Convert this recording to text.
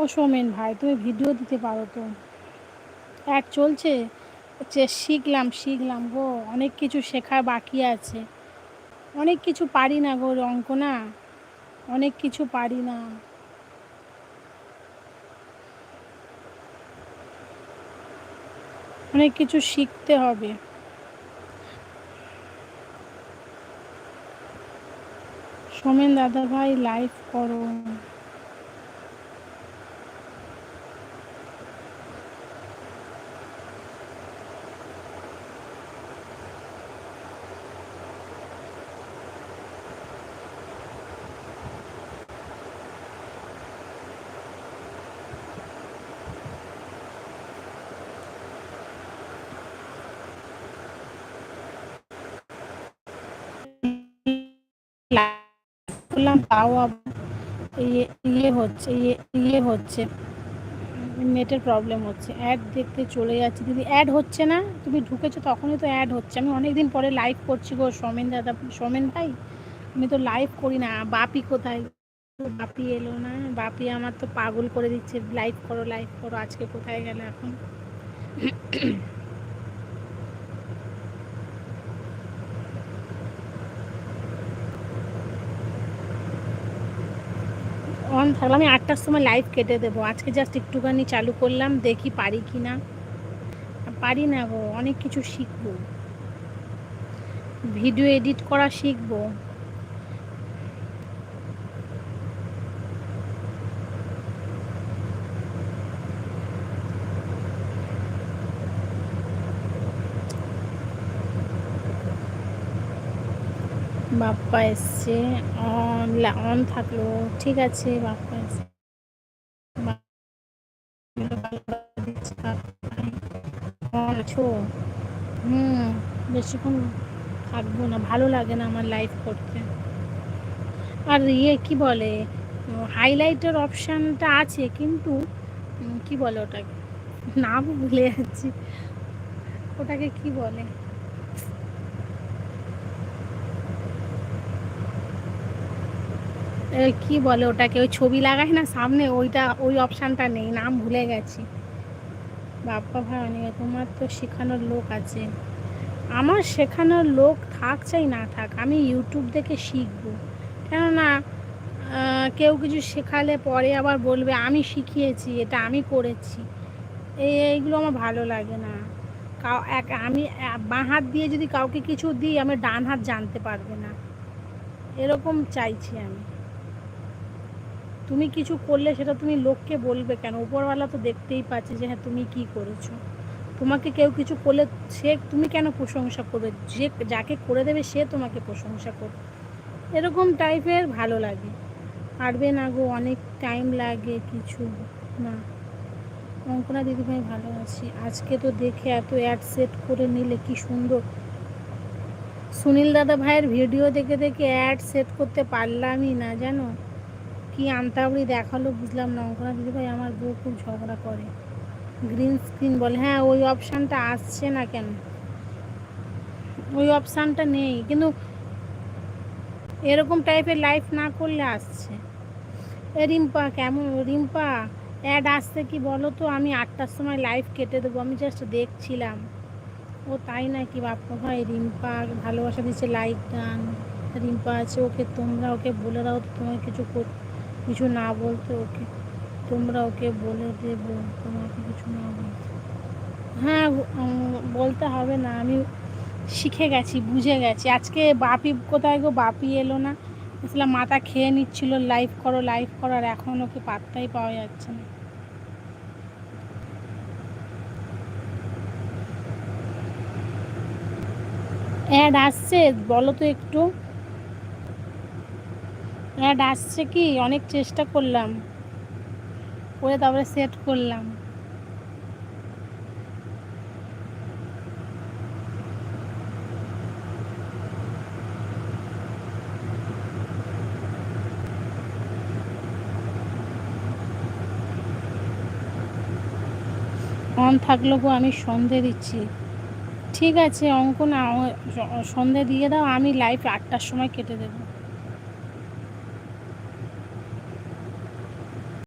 ও সোমেন ভাই, তুমি ভিডিও দিতে পারো তো। এক চলছে শিখলাম শিখলাম গো, অনেক কিছু শেখার বাকি আছে। অনেক কিছু পারি না গো অঙ্ক না অনেক কিছু পারি না। অনেক কিছু শিখতে হবে। সোমেন দাদা ভাই লাইভ করো। করলাম তাও ইয়ে ইয়ে হচ্ছে ইয়ে ইয়ে হচ্ছে। নেটের প্রবলেম হচ্ছে। অ্যাড দেখতে চলে যাচ্ছে। দিদি অ্যাড হচ্ছে না? তুমি ঢুকেছো তখনই তো অ্যাড হচ্ছে। আমি অনেক দিন পরে লাইভ করছি গো, সোমেন দাদা, সোমেন ভাই। আমি তো লাইভ করি না। বাপি কোথায়? বাপি এলো না। বাপি আমার তো পাগল করে দিচ্ছে। লাইভ করো লাইভ করো। আজকে কোথায় গেলে এখন? অন থাকলে আমি আটটার সময় লাইভ কেটে দেবো। আজকে জাস্ট একটুখানি চালু করলাম, দেখি পারি কি না পারি না গো, অনেক কিছু শিখব। ভিডিও এডিট করা শিখব। বাপ্পা এসছে। অন থাকল। ঠিক আছে, বাপ্পা এসছে। আছো হুম, বেশিক্ষণ থাকব না। ভালো লাগে না আমার লাইফ করতে। আর ইয়ে কি বলে? হাইলাইটের অপশানটা আছে, কিন্তু কি বলে ওটাকে? নাম ভুলে যাচ্ছি। ওটাকে কি বলে? কি বলে ওটাকে? ওই ছবি লাগায় না সামনে, ওইটা, ওই অপশানটা নেই, নাম ভুলে গেছি। বাপ্পা ভাই, অনেক, তোমার তো শেখানোর লোক আছে। আমার শেখানোর লোক থাক চাই না থাক, আমি ইউটিউব দেখে শিখব। কেননা কেউ কিছু শেখালে পরে আবার বলবে, আমি শিখিয়েছি, এটা আমি করেছি। এই এইগুলো আমার ভালো লাগে না। কাউ, এক, আমি বাঁ হাত দিয়ে যদি কাউকে কিছু দিই, আমি ডান হাত জানতে পারবে না। এরকম চাইছি আমি। তুমি কিছু করলে সেটা তুমি লোককে বলবে কেন? উপরওয়ালা তো দেখতেই পাচ্ছে যে হ্যাঁ তুমি কি করেছ? তোমাকে কেউ কিছু করলে সে তুমি কেন প্রশংসা করবে? যে যাকে করে দেবে সে তোমাকে প্রশংসা করবে। এরকম টাইপের ভালো লাগে। পারবে না গো, অনেক টাইম লাগে কিছু না। অঙ্কনা দিদিভাই ভালো আছি। আজকে তো দেখে এত অ্যাড সেট করে নিলে কি সুন্দর। সুনীল দাদা ভাইয়ের ভিডিও দেখে দেখে অ্যাড সেট করতে পারলামই না, জানো? কি আনতাবড়ি দেখাল বুঝলাম না, অঙ্কনা দিদিভাই আমার বউ খুব ঝগড়া করে। গ্রিন স্ক্রিন বলে হ্যাঁ ওই অপশানটা আসছে না কেন? ওই অপশানটা নেই, কিন্তু এরকম টাইপের লাইফ না করলে আসছে। এ রিম্পা, কেমন? রিম্পা অ্যাড আসছে কি বলো তো? আমি আটটার সময় লাইভ কেটে দেবো, আমি জাস্ট দেখছিলাম। ও তাই নাকি? বাপ্পা ভাই, রিম্পা ভালোবাসা দিচ্ছে লাইক গান রিম্পা আছে, ওকে তোমরা ওকে বলে দাও তোমার কিছু কিছু না বলতে ওকে, তোমরা ওকে বলে দেবো, তোমাকে কিছু না বলতে। হ্যাঁ বলতে হবে না, আমি শিখে গেছি, বুঝে গেছি। আজকে বাপি, কোথায় গো? বাপি এলো না। আসলে মাথা খেয়ে নিচ্ছিল লাইভ করো লাইভ করো, আর এখন ওকে পাত্তাই পাওয়া যাচ্ছে না। অ্যাড আসছে, বলো তো একটু। অ্যাড আসছে কি? অনেক চেষ্টা করলাম। করে তারপরে সেট করলাম। অন থাকল গো, আমি সন্ধে দিচ্ছি। ঠিক আছে অঙ্ক না সন্ধে দিয়ে দাও, আমি লাইভ আটটার সময় কেটে দেবো।